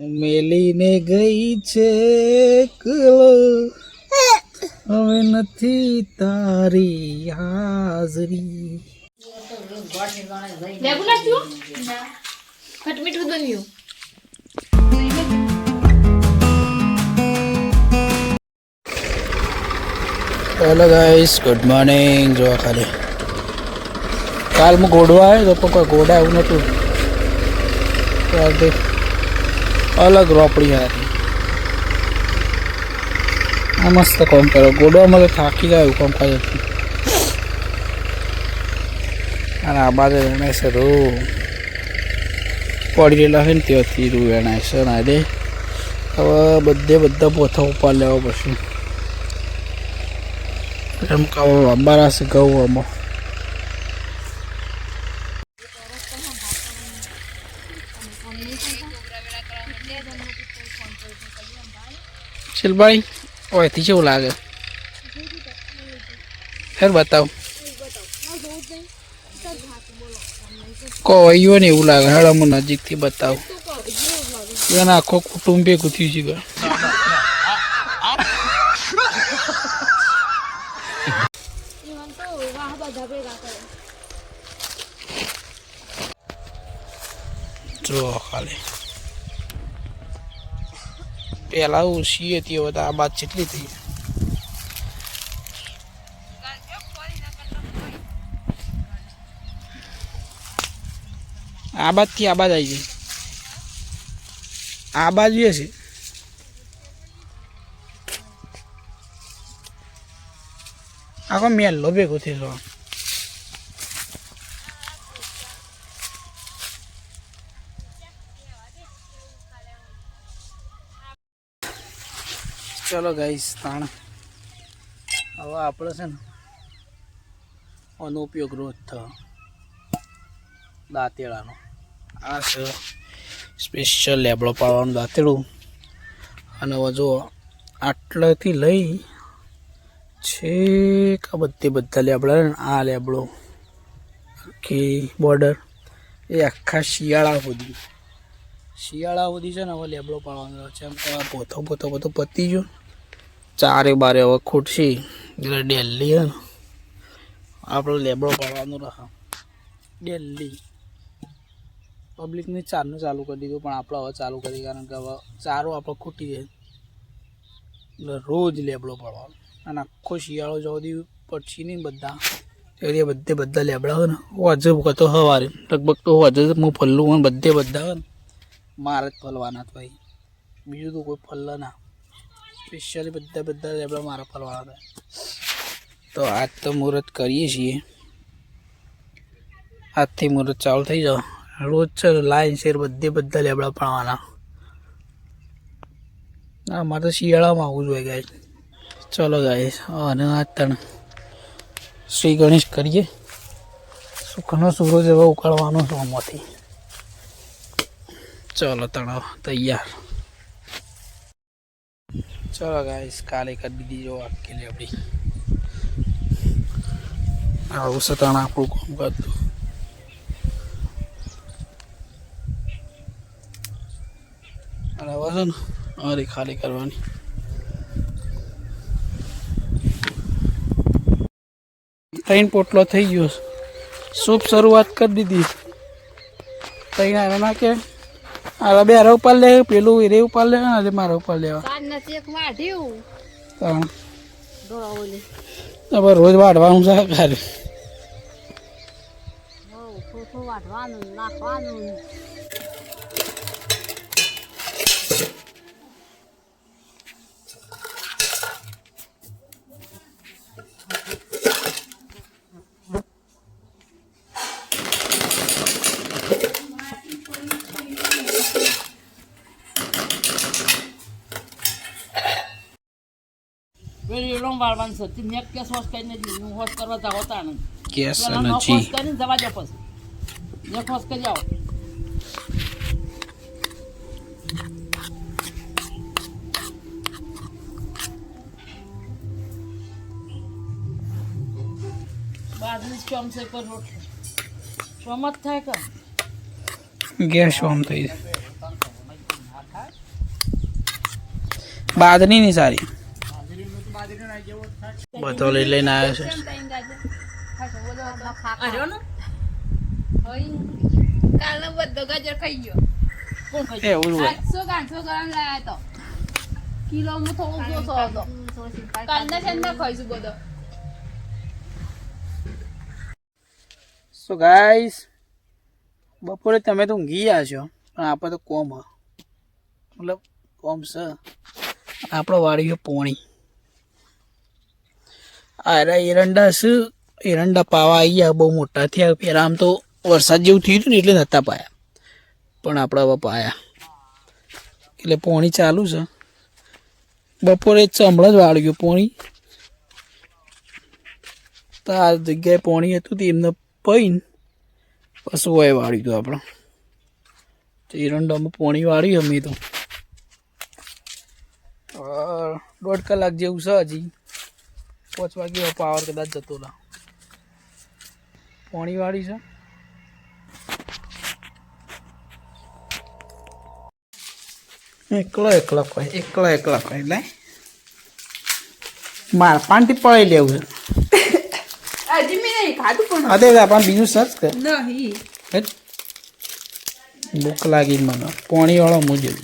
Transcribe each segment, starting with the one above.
મેલીને ગઈ છે કલો હવે નથી તારી હાજરી. ખટ બન્યું. હેલો ગાઈસ ગુડ મોર્નિંગ જોવા ખાલી. કાલ હું ગોડવા આવ્યો તો પણ કોઈ ગોડા એવું નહોતું. અલગ રોપડી હતી. આ મસ્ત કોમ કરો ગોડવામાં તો થાકી જાય કોમ કામ અને આ બાજુ વેણાય છે રૂ. પડી રહેલા છે ને ત્યાંથી રૂ વેણાય છે ના આજે હવે બધે બધા પોથા ઉપર લેવા પડશે. એમ કહો અંબારા છે ઘઉં આમાં. શિલભાઈ ઓયથી કેવું લાગે. ફેર બતાવ. કો વયો ને એવું લાગે, હેડ અમુક નજીકથી બતાવ. એના આખો કુટુંબ ભેગું થયું છે જો ખાલી. પેલા ઓછી હતી હવે આ બાદ જેટલી થઈ. આ બાજથી આ બાજ આવી ગઈ. આ બાજુ હશે આખો મેલ્લો ભેગો થયેલો ચલો ગાઈસ તાણ. હવે આપણે છે ને આનો ઉપયોગ રોજ થયો. દાંતેડાનો. આ છે સ્પેશિયલ લેબડો પાડવાનું દાંતેડું. અને હવે જો આટલાથી લઈ છેક આ બધે બધા લેબડા આ લેબડો, આખી બોર્ડર એ આખા શિયાળા સુધી. શિયાળા સુધી છે ને હવે લેબડો પાડવાનો છે. એમ પોતો પોતો બધું પતી ગયું. ચારે બારે હવે ખૂટશી. એટલે ડેલી હે. આપણો લેબડો પાડવાનો રહે. ડેલી. પબ્લિકને ચારનું ચાલુ કરી દીધું, પણ આપણે હવે ચાલુ કરી કારણ કે હવે ચારો આપણો ખૂટી જાય. એટલે રોજ લેબડો પાડવાનો અને આખો શિયાળો જવા દી પછી નહીં બધા. એ બધે બધા લેબડા હોય ને. હોજે કતો સવારે, લગભગ તો હોજે હું ફલ્લું હોય બધે બધા હોય ને. મારે જ ફલવાના ભાઈ બીજું તો કોઈ ફલ્લા ના. સ્પેશિયલી બધા બધા લેબડા મારા ફરવાના હતા. તો આજ તો મુહૂર્ત કરીએ છીએ. આજથી મુહૂર્ત ચાલુ થઈ જાઓ રોજ છે લાઈન શેર બધે બધા લેબડા પાડવાના. હા મારે તો શિયાળામાં આવવું જોઈએ ગાય ચલો ગાય અને આ તણ શ્રી ગણેશ કરીએ. સુખનો સૂરજ એવો ઉકાળવાનો છે આમાંથી. ચલો તણાવ, તૈયાર. ચલો ગાઈસ કાલે કરી દીધી જો આખી આપણી આવું છે તણ આપણું કામ કરતું. અને વજન અરે ખાલી કરવાની. ત્રણ પોટલો થઈ ગયો. સૂપ શરૂઆત કરી દીધી. ત્રણ આવે ના કે? આ બે હારે ઉપર લે પેલું રે ઉપર લે અને મારા ઉપર લેવા. ત્રણ હવે રોજ વાઢવાનું છે ખાલી વાઢવાનું નાખવાનું. પેલી એલો વાળવાનું છે તે નેક કેસ હોશ કરીને હું હોશ કરવા જાવ તા ને કેસ અને જી. હોશ કરીને જવા દે પછી. એક હોશ કરી આવો. બાજરી જ પર રોટલી? ચોમ થાય કે? ગેસ ઓમ થઈ બાદની ની સારી. બધો લઈ લઈને આવ્યો છે. કાલનો બધો ગાજર ખાઈ ગયો. એવું હોય આઠસો ગ્રામ લાયા તો. કિલો માં થોડું ઓછો હતો. કાલના છે ને ખાઈશું બધો. સો ગાઈસ બપોરે તમે તો ઊંઘી ગયા છો પણ આપણે તો કોમ હ. મતલબ કોમ છે. આપણો વાળીઓ પોણી. અરે એરંડા છે એરંડા પાવા આવી ગયા, બહુ મોટા થયા. પહેલાં આમ તો વરસાદ જેવું થયું હતું ને એટલે નહોતા પાયા. પણ આપણા હવે પાયા. એટલે પોણી ચાલુ છે. બપોરે હમણાં જ વાળ્યું પોણી. તો આ જગ્યાએ પોણી હતું તે એમને પૈન પશુ હોય વાળ્યું હતું આપણે. તો એરંડામાં પોણી વાળ્યું અમે તો. દોઢ કલાક જેવું છે હજી. પાંચ વાગે પાવર કદાચ જતો ના પોણી વાળી છે. એકલો એકલો કોઈ એકલો એકલો કોઈ લે માર પાનથી પડાઈ લેવું છે. પણ. બીજું સર્ચ કર. ભૂખ લાગી મને. પોણી વાળો મુજબ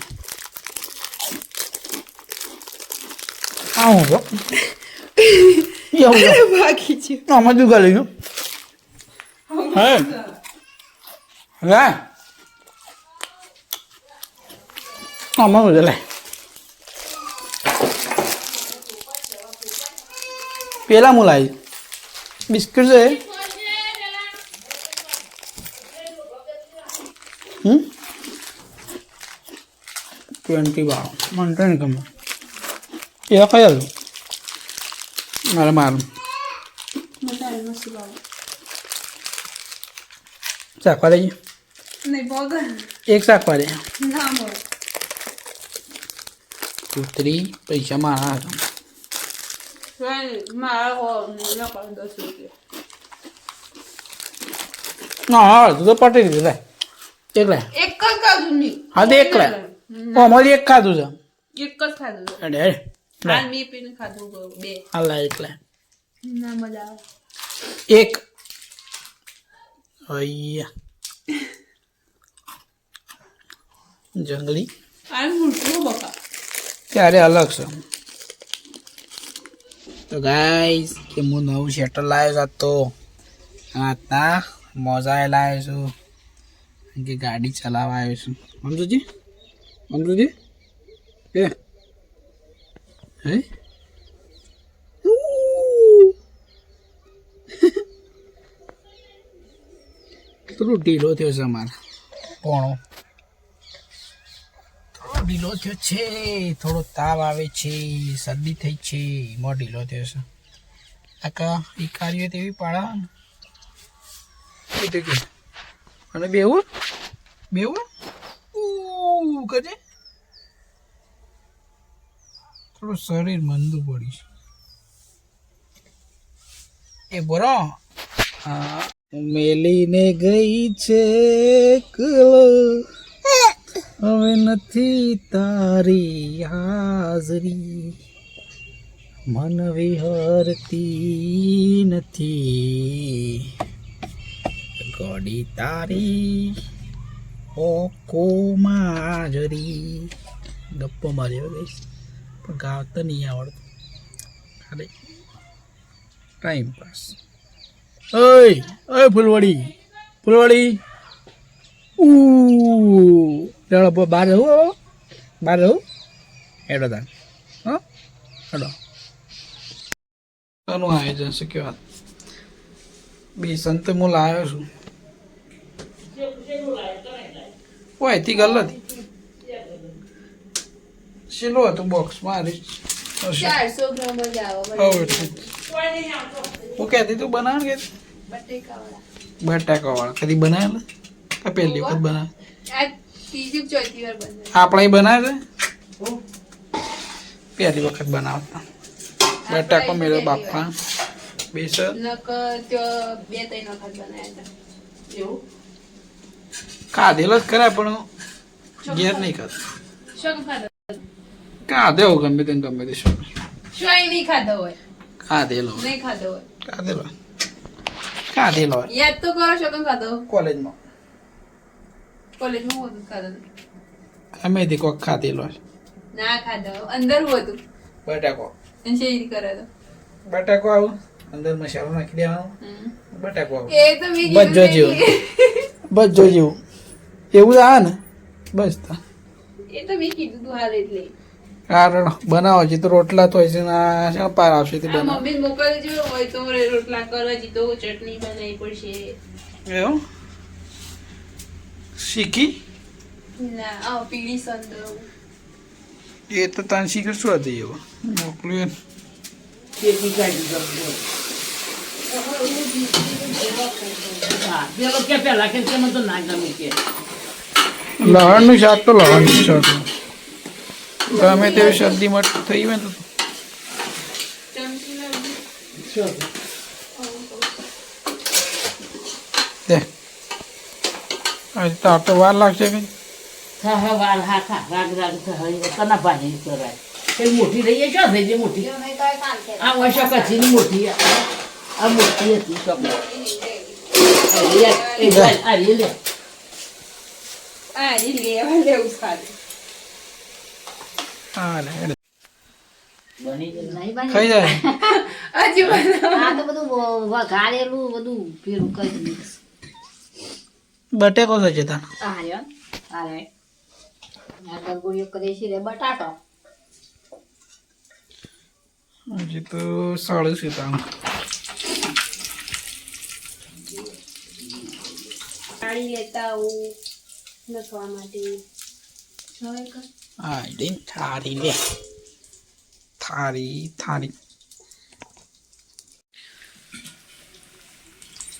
આવું. બાકી છે. આમાં શું કરી ગયું હે. હે? આમાં છે લે. પેલા લાવી. બિસ્કિટ છે હમ? ટ્વેન્ટી બાર. મને નહીં ગમે એ કયા હતું મારે મારું શાકવા દઈએ એક શાકવા દે કૂતરી પૈસા મારા હતા તું તો પટી દીધું લે એક જ ખાધું હા તો એક લે અમારી એક ખાધું છે એક જ ખાધું અરે અરે મી પીને ખાધું બે. હા લે એક ના મજા આવે. એક. અહીંયા જંગલી. ત્યારે અલગ છે. તો ગાઈસ કે હું નવું શેટર લાવ્યો હતો આતા મોજા લાવ્યો છું. કે ગાડી ચલાવવા આવ્યો છું. સમજુજી સમજુજી એ. હે ઉહ. થોડું ઢીલો થયો છે અમારે? પોણો. થોડો ઢીલો થયો છે, થોડો તાવ આવે છે, શરદી થઈ છે એમાં ઢીલો થયો છે. આકા એ કાર્ય તેવી પાડા અને બેવું બેવું ઉ થોડું શરીર મંદું પડ્યું છે. એ હા મેલીને ગઈ છે કલો હવે નથી તારી હાજરી. મન વિહરતી નથી. ગોડી તારી ઓકો માજરી. ગપ્પો માર્યો ગઈશ પણ ગાવતા નહીં આવડતું. ખાલી ટાઈમ પાસ ઓય ઓય ફૂલવાડી ફૂલવાડી. ઉડો બ- બહાર રહું હો? બહાર રહું હેડો તાન હા હેડો. આનું આયોજન છે કે વાત બેસન તો હું લાવ્યો છું ઓયથી ગલ હતી શેલો હતું બોક્સમાં હશે ચારસો ગ્રામ જ આવે હું કહેતી તું બનાવ કે બટેકાવાળા બટાકા વાળા કદી બનાવેલા કે પહેલી વખત બનાવે આપણે બનાવે છે પહેલી વખત બનાવતા બટાકો મેળો બાપા બેસન નક ત્યાં બે ત્રણ વખત બનાવ્યા હતા એવું ખાધેલો જ ખરા પણ ઘેર નહીં ખાતો શું હો ગમે તે ગમે તે શું શું નહીં ખાધો હોય? કાધેલો નહીં ખાધો હોય. કાધેલો કાધેલો યાદ તો કરો છો કેમ ખાધો? કોલેજમાં. કોલેજમાં હોતું ખાધો. ગમે તે કોક ખાધેલો ના ખાધો અંદર હોતું. બટાકો. શેરી કરે તો. બટાકો આવું. અંદર મસાલો નાખી દેવાનો. બટાકો આવું. એ તો મેં બજો જેવું જોજો. નહીં. બસ જો જેવું. એવું આ ને? બસ તો. એ તો મેં કીધું તું હાલ એટલે. કારણ બનાવો છે તો રોટલા તો હશે ના આ પાર આવશે તે બનાવો. મમ્મી મોકલજો હોય તો રોટલા કરો હજી તો ચટણી બનાવી પડશે. એવું? શીખી? ના આ પીળી સંદો એ તો તાન શીખર શું હતી એવો? મોકલ્યું તેથી કાઢી મને તો ના શાક તો લહણનું શાક. ગમે તેવી શરદી મટ થઈ હોય ને તો? દે. તાર તો વાર લાગશે કઈ હા હા વાર હા ખા રાગ રાગ કના ભાજી કરાય એ મોટી રહી છે થઈ જે મોટી. આ વર્ષો કચ્છની મોટી આ. મોટી હતી લે લે લેવા લેવું હા ખાઈ જાય? હજી આ તો બધું વઘારેલું બધું પેલું કરી દીધું. બટેકો થશે તાર આ ગરગોળીઓ રે બટાટો. હજી તો સાડું છે તાણ પાણી લેતા આવું. લખવા માટે. હવે કર. હા ઈડે થારી લે થારી થારી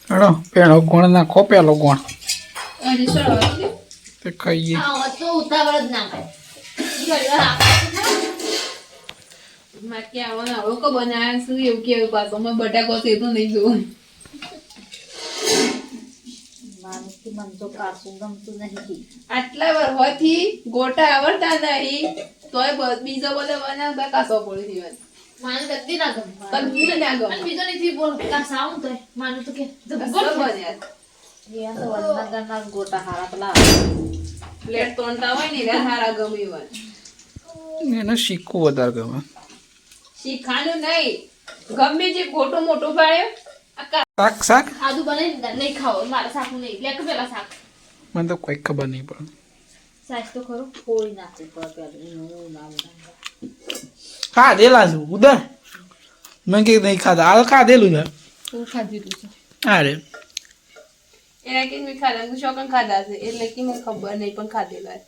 હેડો પેલો ગુણ નાખો પેલો ગુણ. તે ખાઈએ આ તો ઉતાવળ જ ના કરે ઘડી વાર આપણે મારે કે આવો ને આવો કો બનાવ્યા શું એવું કેવું પાછો મેં બટાકો છે એ તો નહીં જોવું માનસથી મન તો પાછું ગમતું નહીં આટલા વર્ષોથી ગોટા આવડતા નહીં તોય બીજો બધો બનાવતા કાસો પડી જીવન માને કદી ના ગમે. કદી ના ગમે. બીજો નથી બોલ કાસા આવું તો માનું તો કે કાસો બન્યા? એ તો વડનગરના ગોટા હારા પેલા પ્લેટ તોડતા હોય ને રે હારા ગમે એવા. એને શીખવું વધારે ગમે. શીખાનું નહીં. ગમે જે ગોટો મોટો પાડ્યો શાક શાક? આદુ બનાવી નહીં ખાઓ મારા શાક નહીં. લે કે પેલા શાક. મને તો કોઈ ખબર નહીં પડે સાસ તો ખરું ફોડી દેલા હું ના છું ઉદર મેં કે નહીં ખાધા. આ ખાધેલું ને તું ખાધી તું છે. હા રે. એના કે મેં ખાધા શોકન ખાધા છે એટલે કે મને ખબર નહીં પણ ખાધેલા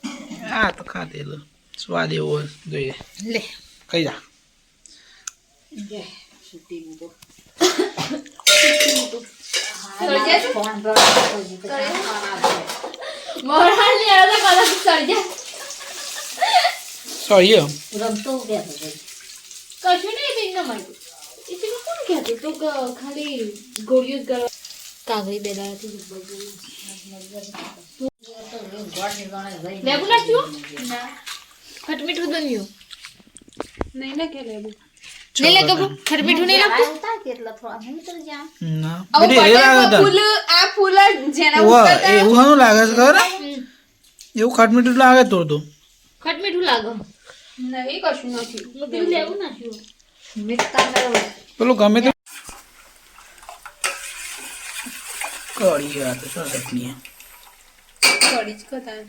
હા તો ખાધેલું. સ્વાદ એવો જોઈએ. લે. કઈ જા સળજે છે? ફોન પર સળજી તો ક્યાં ખાવાના છે? મોઢા ને એવા તો કલર સળજે. સોરી રમતો છે. કશું નહીં બેન ન મળ્યું એ પેલું કોણ કહેતું તું કે ખાલી ગોળીઓ જ કરવા કાગળી બેદાડાથી લેબુ નાખ્યું ખટમીઠું ખટ મીઠું બન્યું નહીં ના કે લેબુ નહીં લેતો ખટ મીઠું નહીં લાગતું કેટલા થોડા હું તો જ્યાં ના આવું બીજું એ લાગે બટાકા તને. ફૂલ આ ફૂલ જ જેના ઉવ્વ, ઉપર એવું શાનું લાગે છે ખબર એવું ખટમીઠું લાગે તો તો ખટ મીઠું લાગો નહીં કશું નથી પેલું લેવું નાખ્યું મીઠા મેળવો પેલું ગમે તે કઢી આ તો શું ચટણી કઢી જ ખતા